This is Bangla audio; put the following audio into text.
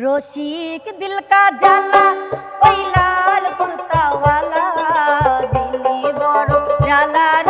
রসিক দিল কা জালা ওই লাল কুর্তাওয়ালা দিলি বড় জালা